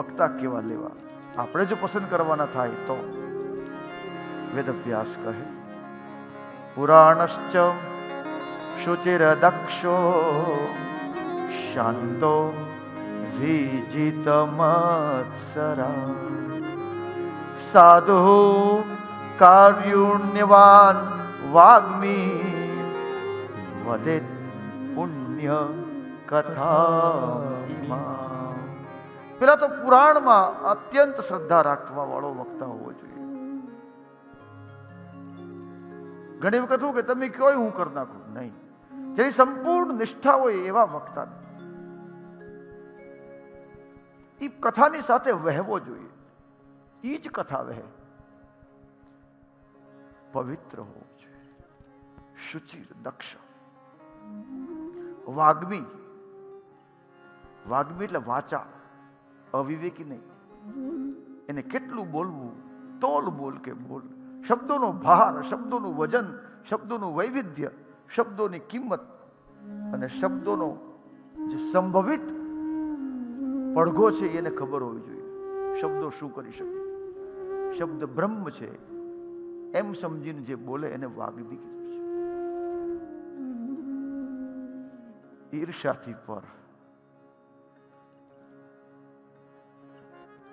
વક્તા કેવા લેવા આપણે જો પસંદ કરવાના થાય તો વેદવ્યાસ કહે પુરાણશ્ચ શુચિરદક્ષો શાંતો વિજિતમત્સરા સાધુ કારુણ્યવાન વાગ્મી વદેત પુણ્ય કથા પેલા તો પુરાણમાં અત્યંત શ્રદ્ધા રાખવા વાળો વક્તા હોવો જોઈએ. ઘણી વખત કે તમે કયો હું કરી નાખું? નહીં. જેની સંપૂર્ણ નિષ્ઠા હોય એવા વક્તા એ કથાની સાથે વહેવો જોઈએ. એ જ કથા વહે. પવિત્ર હોવો જોઈએ. શુચિર, દક્ષ. વાગ્મી. વાગ્મી એટલે વાચા. અવિવેકી નહીં. એને કેટલું બોલવું? તોલ બોલ કે બોલ. શબ્દોનો ભાર, શબ્દોનું વજન, શબ્દોનું વૈવિધ્ય, શબ્દોની કિંમત અને શબ્દોનો જે સંભવિત પડઘો છે એને ખબર હોવી જોઈએ. શબ્દો શું કરી શકે? શબ્દ બ્રહ્મ છે. એમ સમજીને જે બોલે એને વાગવી કીધું ઈર્ષાથી પર.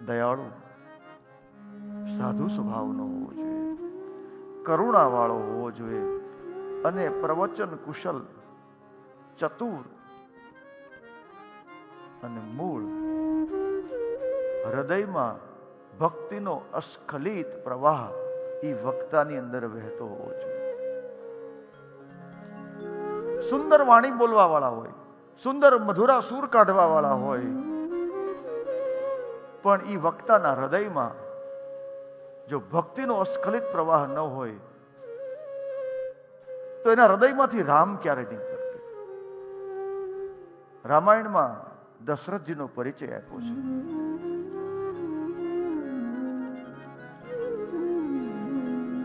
દયાળુ, સાધુ સ્વભાવનો હોવો જોઈએ, કરુણાવાળો હોવો જોઈએ અને પ્રવચન કુશલ, ચતુર અને મૂળ. હૃદયમાં ભક્તિનો અસ્ખલિત પ્રવાહ એ વક્તાની અંદર વહેતો હોવો જોઈએ. સુંદર વાણી બોલવા વાળા હોય, સુંદર મધુરા સૂર કાઢવા વાળા હોય પણ એ વક્તાના હૃદયમાં જો ભક્તિનો અસ્ખલિત પ્રવાહ ન હોય, તો એના હૃદયમાંથી રામ ક્યારે પ્રગટે રામાયણમાં દશરથજીનો પરિચય આપ્યો છે.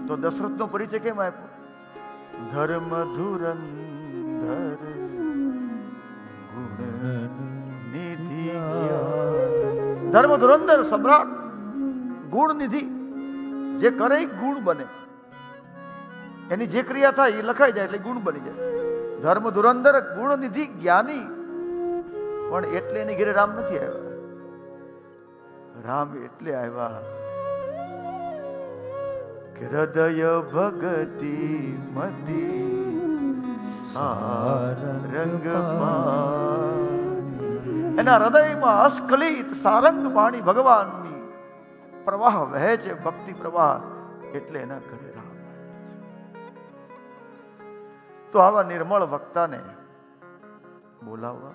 તો દશરથનો પરિચય કેમ આપ્યો? ધર્મ ધુરંધર ધર્મ ધુરંધર સમ્રાટ ગુણ નિધિ જે કરે ગુણ બને. એની જે ક્રિયા થાય એ લખાઈ જાય એટલે ગુણ બની જાય. ધર્મ ધુરંધર ગુણ નિધિ જ્ઞાની. પણ એટલે એની ઘેરે રામ નથી આવ્યા. રામ એટલે આવ્યા હૃદય ભગતિ મતી સાર પાણી. એના હૃદયમાં અસ્ખલિત, સારંગ પાણી ભગવાનની પ્રવાહ વહે છે, ભક્તિ પ્રવાહ, એટલે એના ઘરે રામ તો આવા નિર્મળ વક્તાને બોલાવવા.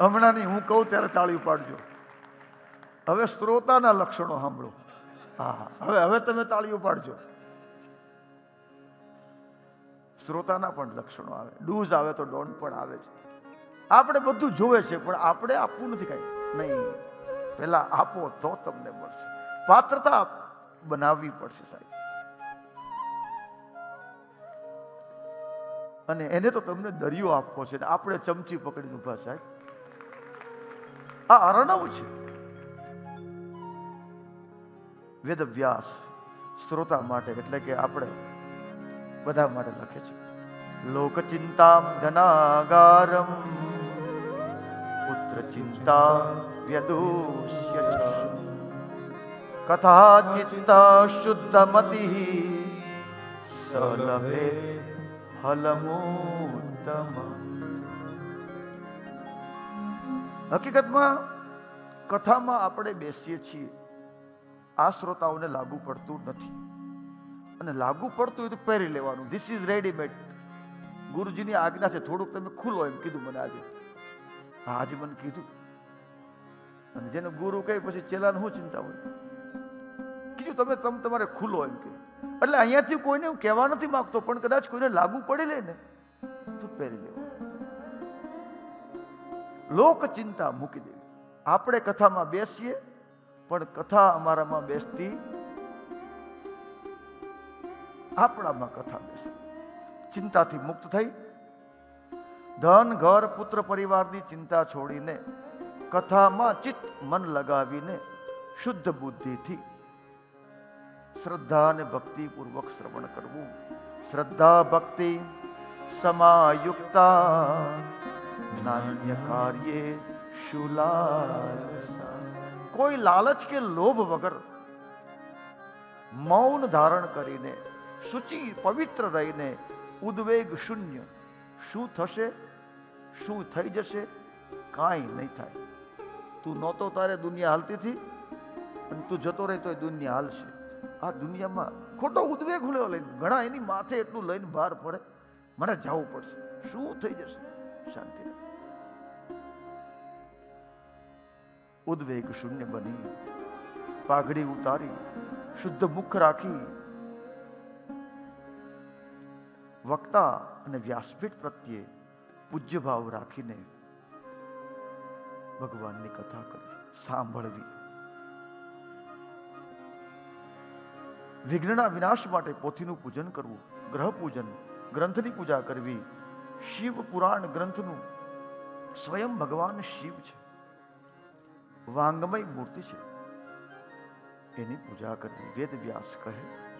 હમણાંની હું કહું ત્યારે તાળી પાડજો હવે શ્રોતાના લક્ષણો સાંભળો. હા. હવે હવે તમે તાળીઓ પાડજો શ્રોતાના પણ લક્ષણો આવે. ડૂઝ આવે તો ડોન પણ આવે છે. આપણે બધું જોવે છે, પણ આપણે આપવું નથી કાંઈ. નહીં. પહેલા આપો તો તમને મળશે. પાત્રતા બનાવવી પડશે સાહેબ. અને એને તો તમને દરિયો આપવો છે આપણે ચમચી પકડીને ઊભા સાહેબ. આ અરણવ છે. વેદવ્યાસ શ્રોતા માટે, એટલે કે આપણે બધા માટે લખે છે. લોક ચિંતામ ધનાગારમ પુત્ર ચિંતા વ્યદુષ્ય. કથા ચિત્તા શુદ્ધમતિ સલભે ફલમોત્તમ. હકીકતમાં કથામાં આપણે બેસીએ છીએ. આ શ્રોતાઓને લાગુ પડતું નથી. અને લાગુ પડતું હોય તો પહેરી લેવાનું. ધીસ ઇઝ રેડીમેડ ગુરુજીની આજ્ઞા છે, થોડુંક તમે ખુલ્લો એમ કીધું મને આજે. આજે મને કીધું. અને જેને ગુરુ કહે, પછી ચેલાને શું ચિંતા હોય? કીધું, તમે તમ તમારે ખુલ્લો એમ કે એટલે અહીંયાથી કોઈને હું કહેવા નથી માગતો, પણ કદાચ કોઈને લાગુ પડી લે ને, તો પહેરી લેવા લોક ચિંતા મૂકી દેવી. આપણે કથામાં બેસીએ, પણ કથા અમારામાં બેસતી આપણામાં કથા બેસે. ચિંતાથી મુક્ત થઈ, ધન, ઘર, પુત્ર, પરિવારની ચિંતા છોડીને કથામાં ચિત્ત, મન લગાવીને શુદ્ધ બુદ્ધિથી શ્રદ્ધા અને ભક્તિપૂર્વક શ્રવણ કરવું. શ્રદ્ધા, ભક્તિ, સમાયુક્તા, નાન્ય કાર્યે શુલાલસા. કોઈ લાલચ કે લોભ વગર મૌન ધારણ કરીને શુચિ પવિત્ર રહીને ઉદ્વેગ શૂન્ય. શું થશે? શું થઈ જશે? કાંઈ નહીં થાય. તું નહોતો તારે દુનિયા હાલતી હતી? અને તું જતો રહે તો એ દુનિયા હાલશે. આ દુનિયામાં ખોટો ઉદ્વેગ હુલ્યો લઈને, ઘણા એની માથે એટલું લઈને બહાર પડે. મને જવું પડશે. શું થઈ જશે? શાંતિ ઉદ્વેગ શૂન્ય બની. પાઘડી ઉતારી, શુદ્ધ મુખ રાખી વક્તા અને વ્યાસપીઠ પ્રત્યે પૂજ્ય ભાવ રાખીને ભગવાનની કથા કરવી સાંભળવી. વિઘ્નના વિનાશ માટે પોથીનું પૂજન કરવું ગ્રહ પૂજન ગ્રંથની પૂજા કરવી, શિવ પુરાણ ગ્રંથનું સ્વયં ભગવાન શિવ છે. વાંગમય મૂર્તિ છે. એની પૂજા કરવી, વેદ વ્યાસ કહે.